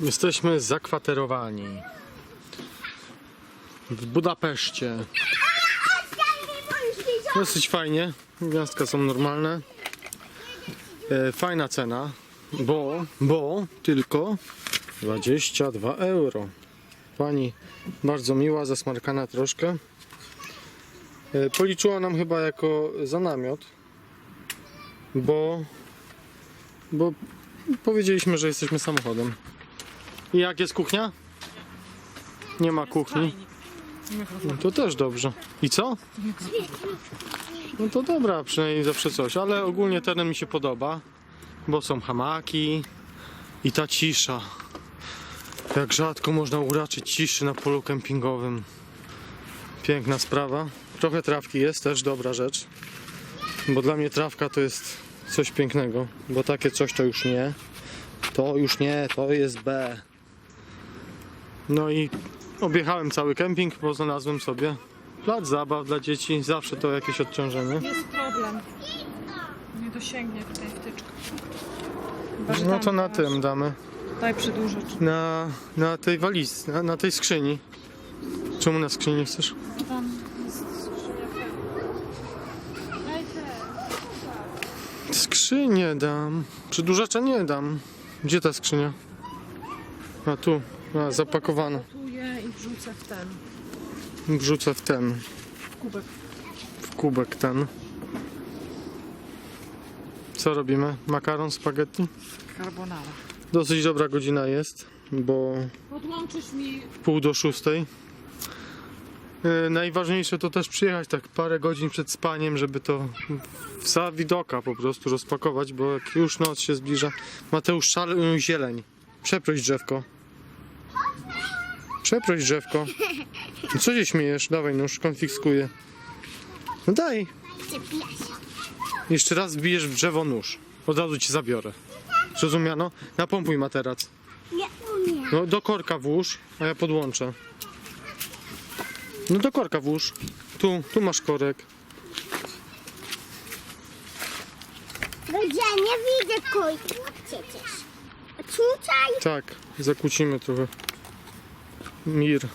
Jesteśmy zakwaterowani w Budapeszcie. Dosyć fajnie. Gwiazdka są normalne. E, fajna cena, bo, bo tylko 22 euro. Pani bardzo miła, zasmarkana troszkę. E, policzyła nam chyba jako za namiot, bo, bo powiedzieliśmy, że jesteśmy samochodem. I jak jest kuchnia? Nie ma kuchni. No to też dobrze. I co? No to dobra, przynajmniej zawsze coś, ale ogólnie teren mi się podoba, bo są hamaki i ta cisza. Jak rzadko można uraczyć ciszy na polu kempingowym. Piękna sprawa. Trochę trawki jest, też dobra rzecz. Bo dla mnie trawka to jest coś pięknego, bo takie coś to już nie. To już nie, to jest B. No i objechałem cały kemping, bo znalazłem sobie plac zabaw dla dzieci. Zawsze to jakieś odciążenie. Jest problem. Nie dosięgnie tutaj wtyczka. Chyba, No to na tym damy. Daj przedłużacz. Na, na tej walizce, na, na tej skrzyni. Czemu na skrzyni nie chcesz? Tam jest skrzynia Daj te. Skrzynię dam. Przedłużacza nie dam. Gdzie ta skrzynia? A tu. A, zapakowana. Gotuję i wrzucę w ten Wrzucę w ten, w kubek. w kubek ten. Co robimy? Makaron, spaghetti? Carbonara. Dosyć dobra godzina jest, bo Podłączysz mi pół do szóstej. Yy, Najważniejsze to też przyjechać tak parę godzin przed spaniem, żeby to za widoka po prostu rozpakować, bo jak już noc się zbliża. Mateusz szalę zieleń. Przeproś drzewko. Przeproś drzewko. No Co się śmiejesz? Dawaj nóż, konfiskuję. No daj. Jeszcze raz wbijesz w drzewo nóż. Od razu ci zabiorę. Zrozumiano? Napompuj materac. No do korka włóż, a ja podłączę. No do korka włóż. Tu, tu masz korek. Bo ja nie widzę kojku przecież. Tutaj Tak, zakłócimy trochę. Mir.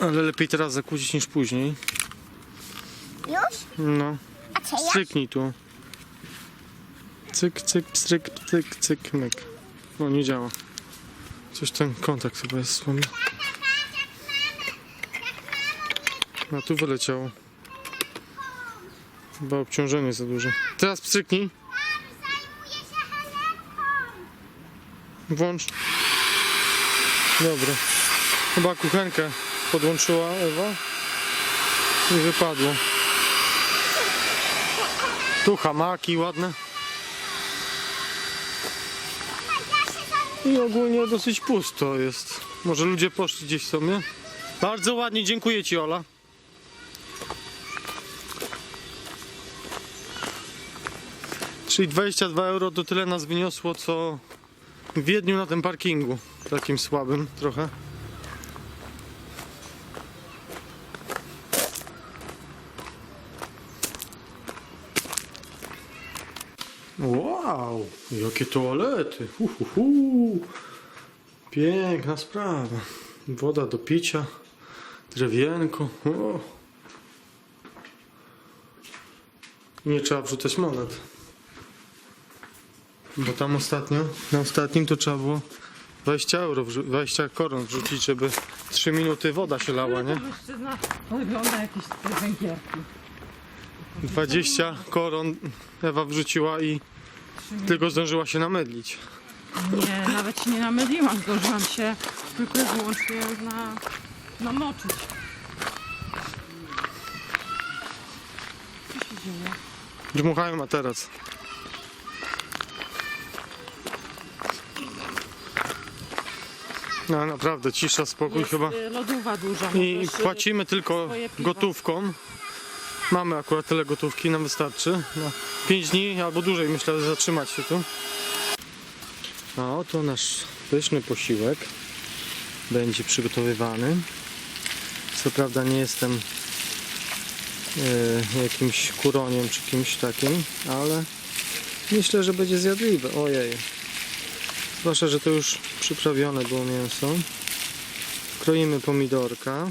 Ale lepiej teraz zakłócić niż później. już? No, A co ja? stryknij tu. Cyk, cyk, cyk, cyk, cyk, myk. No nie działa. Coś ten kontakt chyba jest słaby. A tu wyleciało. Chyba obciążenie za duże. Teraz pstryknij. Włącz. Dobra. Chyba kuchenkę podłączyła Ewa i wypadło. Tu hamaki ładne. I ogólnie dosyć pusto jest. Może ludzie poszli gdzieś sobie. Bardzo ładnie, dziękuję Ci Ola. Czyli 22 euro to tyle nas wyniosło co w Wiedniu na tym parkingu. Takim słabym trochę. Jakie toalety. Hu, hu, hu. Piękna sprawa. Woda do picia, drewienko. O. Nie trzeba wrzucać monet. Bo tam ostatnio, na ostatnim to trzeba było 20 euro, wrzu- 20 koron wrzucić, żeby 3 minuty woda się lała, nie? Mężczyzna jakieś te węgierki. 20 koron Ewa wrzuciła i tylko zdążyła się namydlić. Nie, nawet się nie namyliłam. Zdążyłam się tylko i wyłącznie na, namoczyć. Co się dzieje? Dmuchają materac. No naprawdę, cisza, spokój Jest chyba. y, lodówa duża. I możesz, y, płacimy tylko swoje piwo. gotówką. Mamy akurat tyle gotówki, nam wystarczy. Na 5 dni albo dłużej myślę zatrzymać się tu. A oto nasz pyszny posiłek będzie przygotowywany. Co prawda nie jestem e, jakimś kuroniem czy kimś takim, ale myślę, że będzie zjadliwe. Ojej. Zwłaszcza, że to już przyprawione było mięso. Kroimy pomidorka.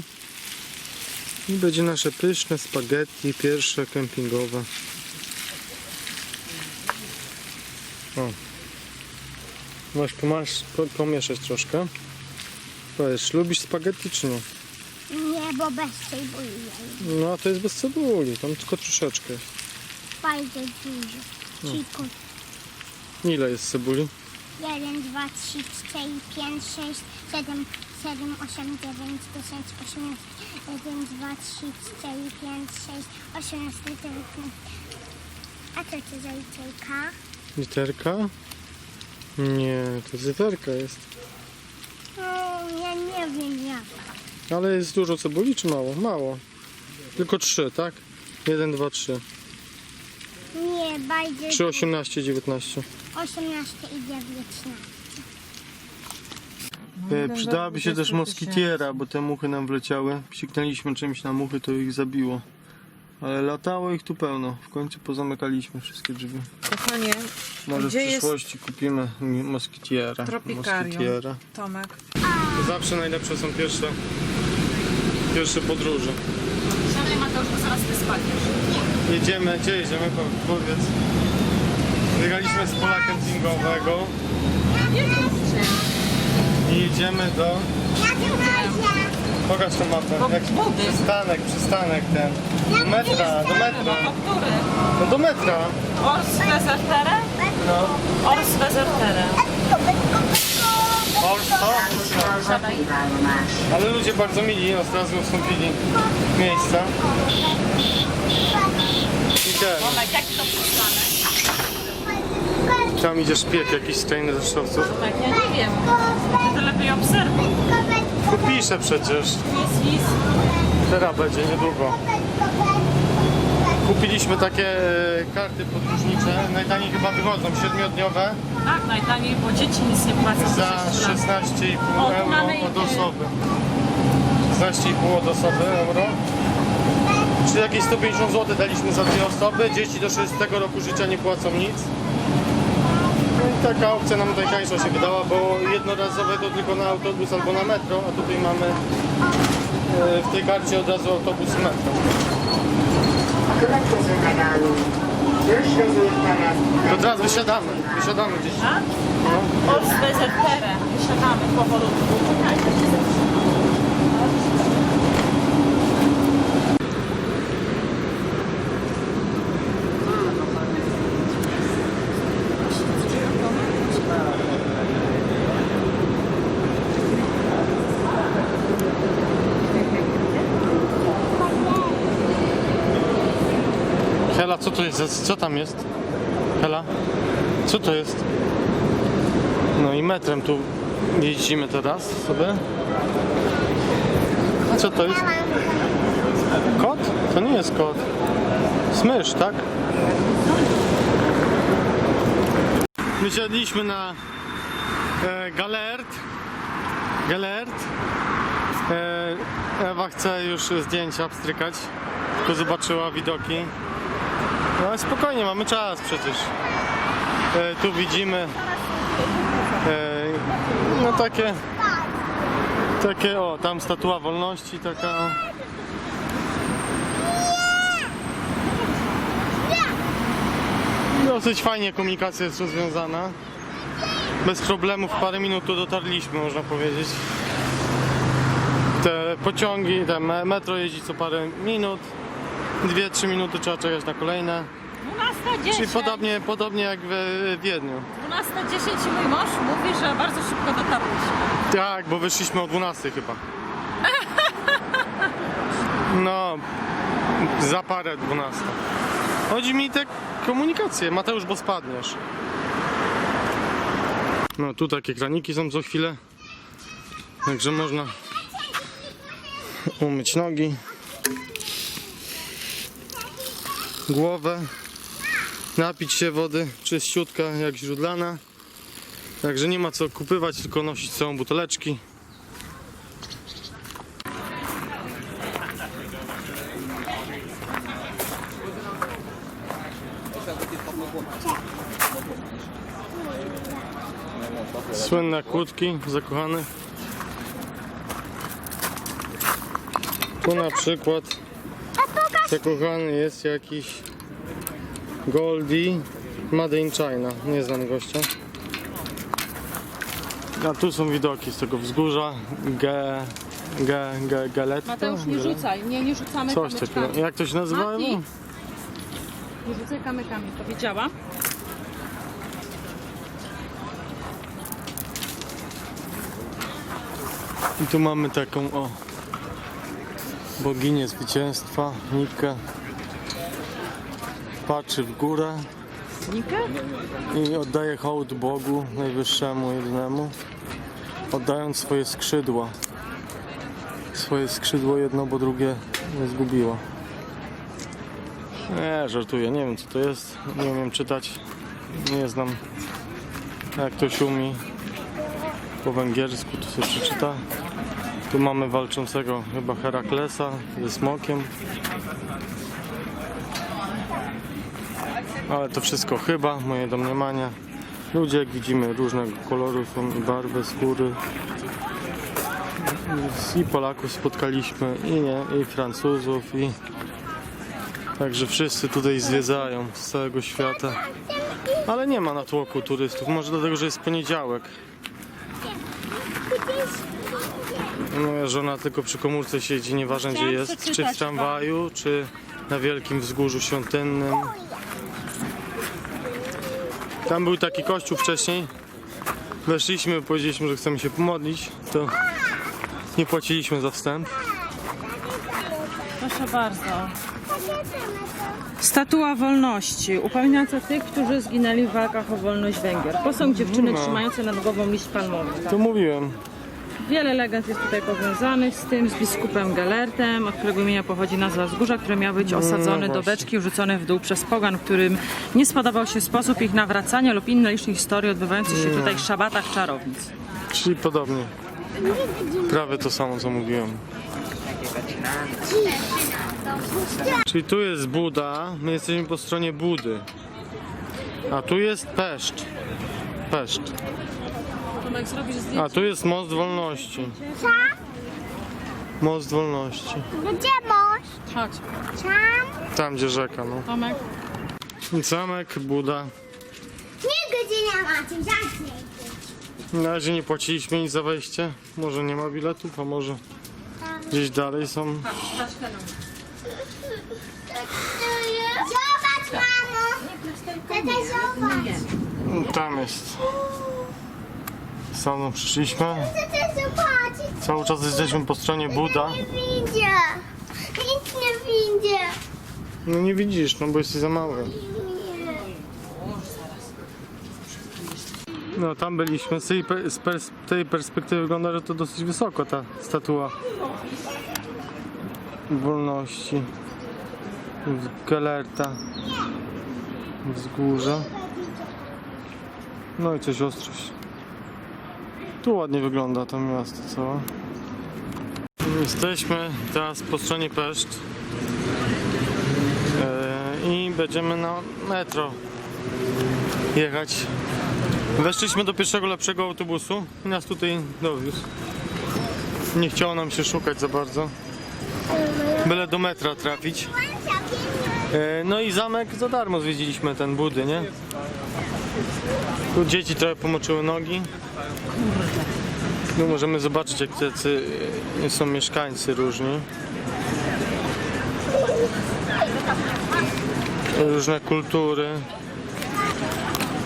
I będzie nasze pyszne spaghetti, pierwsze kempingowe. O. Masz pomasz, po, pomieszać troszkę. Powiedz, lubisz spaghetti czy nie? Nie, bo bez boi. No, a to jest bez cebuli, tam tylko troszeczkę. Bardzo dużo. Tylko Ile jest cebuli? 1, 2, 3, 4, 5, 6, 7, 7, 8, 9, 10, 18, 1, 2, 3, 4, 5, 6, 18, 19. A co to za literka? Literka? Nie, to cyferka jest. No, ja nie wiem jak. Ale jest dużo cebuli czy mało? Mało. Tylko trzy, tak? 1, 2, 3. Nie, bardzo 3, 18, 19. 18 i 19. E, przydałaby się też moskitiera, bo te muchy nam wleciały. Psiknęliśmy czymś na muchy, to ich zabiło. Ale latało ich tu pełno. W końcu pozamykaliśmy wszystkie drzwi. Kochanie, Może Gdzie w jest przyszłości kupimy mi- moskitiera. Tropikarium? Moskitiera. Tomek. Zawsze najlepsze są pierwsze, pierwsze podróże. Szanowny Mateusz, bo zaraz ty spadniesz. Jedziemy, gdzie jedziemy? Po- Powiedz. Wyjechaliśmy z pola kempingowego i jedziemy do... Pokaż tą mapę. Jak budy. przystanek, przystanek ten. Do metra, do metra. który? No do metra. Ors Wesertere? No. Ors Wesertere. Orso. Siadaj. Ale ludzie bardzo mili, od razu ustąpili miejsca. I ten, jaki to przystanek? Tam idzie szpieg jakiś z krainy zeszczowców. Tomek, ja nie wiem. Ty lepiej obserwuj. Pisze przecież. Jest, jest. Teraz będzie niedługo. Kupiliśmy takie e, karty podróżnicze. Najtaniej chyba wychodzą, siedmiodniowe Tak, najtaniej, bo dzieci nic nie płacą. za przez sześć lat. 16,5 O, tu euro mamy od i- osoby. 16,5 od osoby euro. Czyli jakieś 150 zł daliśmy za dwie osoby. Dzieci do 6 roku życia nie płacą nic. No i taka opcja nam najtańsza się wydała, bo jednorazowe to tylko na autobus albo na metro, a tutaj mamy e, w tej karcie od razu autobus i metro. Teraz. To teraz wysiadamy, wysiadamy gdzieś. Tak? Ors Wesertere. Wysiadamy powolutku. Co to jest? Co tam jest? Hela? Co to jest? No i metrem tu jeździmy teraz sobie. Co to jest? Kot? To nie jest kot. Smysz, tak? Wysiadliśmy na e, Galert. Galert. E, Ewa chce już zdjęcia abstrykać, tylko zobaczyła widoki. No spokojnie, mamy czas przecież. E, tu widzimy e, no takie takie o, tam statua wolności taka. Dosyć fajnie komunikacja jest rozwiązana. Bez problemów parę minut tu dotarliśmy, można powiedzieć. Te pociągi, te me- metro jeździ co parę minut. 2-3 minuty trzeba czekać na kolejne. 12.10. Czyli podobnie, podobnie jak w Wiedniu. 12.10 mój mąż mówi, że bardzo szybko dotarliśmy. Tak, bo wyszliśmy o 12 chyba. No, za parę 12. Chodzi mi te komunikacje. Mateusz, bo spadniesz. No, tu takie kraniki są co chwilę. Także można umyć nogi, głowę, napić się wody czyściutka jak źródlana. Także nie ma co kupywać, tylko nosić całą buteleczki. Słynne kłódki zakochanych. Tu na przykład zakochany jest jakiś Goldie Made in China. Nie znam gościa. A tu są widoki z tego wzgórza. Ge, ge, ge, galetto. Mateusz, nie rzucaj, nie, nie rzucamy Coś takiego. Jak to się nazywa? Mati. No? Nie rzucaj kamykami, powiedziała. I tu mamy taką o boginię zwycięstwa, Nikę. Patrzy w górę Nikę? i oddaje hołd Bogu Najwyższemu Jednemu, oddając swoje skrzydła. Swoje skrzydło jedno, bo drugie nie zgubiła. Nie, żartuję, nie wiem co to jest, nie umiem czytać, nie znam jak ktoś umie po węgiersku, to sobie przeczyta. Tu mamy walczącego chyba Heraklesa ze smokiem. Ale to wszystko chyba, moje domniemania. Ludzie, jak widzimy, różnego koloru są i barwy, skóry. I Polaków spotkaliśmy, i nie, i Francuzów, i... Także wszyscy tutaj zwiedzają z całego świata. Ale nie ma natłoku turystów, może dlatego, że jest poniedziałek. Moja żona tylko przy komórce siedzi, nieważne gdzie Chciałam jest, czy w tramwaju, czy na wielkim wzgórzu świątynnym. Tam był taki kościół wcześniej. Weszliśmy, powiedzieliśmy, że chcemy się pomodlić, to nie płaciliśmy za wstęp. Proszę bardzo. Statua wolności, upamiętniająca tych, którzy zginęli w walkach o wolność Węgier. Posąg dziewczyny No. trzymającej nad głową liść palmowy. To mówiłem. Wiele legend jest tutaj powiązanych z tym, z biskupem Gelertem, od którego imienia pochodzi nazwa wzgórza, który miał być osadzony No do właśnie. beczki rzucony w dół przez pogan, którym nie spodobał się sposób ich nawracania lub inne liczne historie odbywające się tutaj w szabatach czarownic. Czyli podobnie. Prawie to samo co mówiłem. Czyli tu jest Buda, my jesteśmy po stronie Budy. A tu jest Peszcz. Peszcz. Tomek, zrobisz A tu jest Most Wolności. Co? Most Wolności. Gdzie most? Chodź, Tam? Tam gdzie rzeka, no. Tomek. Zamek, Buda. Nie godzina macie, żadnej. Na razie nie płaciliśmy nic za wejście. Może nie ma biletów, a może gdzieś dalej są. Zobacz, mamo. Tata, zobacz. Tam jest. Sam przyszliśmy. Cały czas jesteśmy po stronie Buda. Nie widzę. Nic nie widzę. No nie widzisz, no bo jesteś za mały. No tam byliśmy. Z tej, per- z pers- tej perspektywy wygląda, że to dosyć wysoko ta statua wolności. Gelerta. Wzgórze. No i coś ostrość. Tu ładnie wygląda to miasto całe. Jesteśmy teraz po stronie Peszcz. E, i będziemy na metro jechać. Weszliśmy do pierwszego lepszego autobusu i nas tutaj dowiózł. Nie chciało nam się szukać za bardzo. Byle do metra trafić. E, No i zamek za darmo zwiedziliśmy ten budy, nie? Tu dzieci trochę pomoczyły nogi. Tu możemy zobaczyć jak tacy e, są mieszkańcy różni. różne kultury,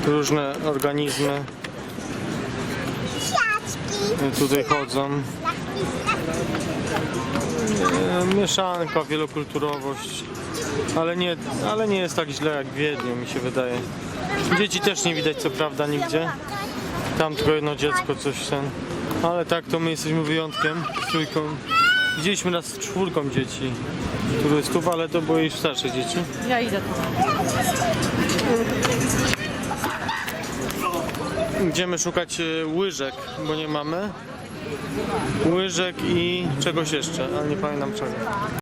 różne organizmy Siaczki. tutaj chodzą. E, Mieszanka, wielokulturowość, ale nie, ale nie jest tak źle jak w Wiedniu, mi się wydaje. Dzieci też nie widać co prawda nigdzie. Tam tylko jedno dziecko coś ten. Ale tak to my jesteśmy wyjątkiem z trójką. Widzieliśmy raz z czwórką dzieci turystów, ale to były już starsze dzieci. Ja idę tu. Idziemy szukać e, łyżek, bo nie mamy. Łyżek i czegoś jeszcze, ale nie pamiętam czego.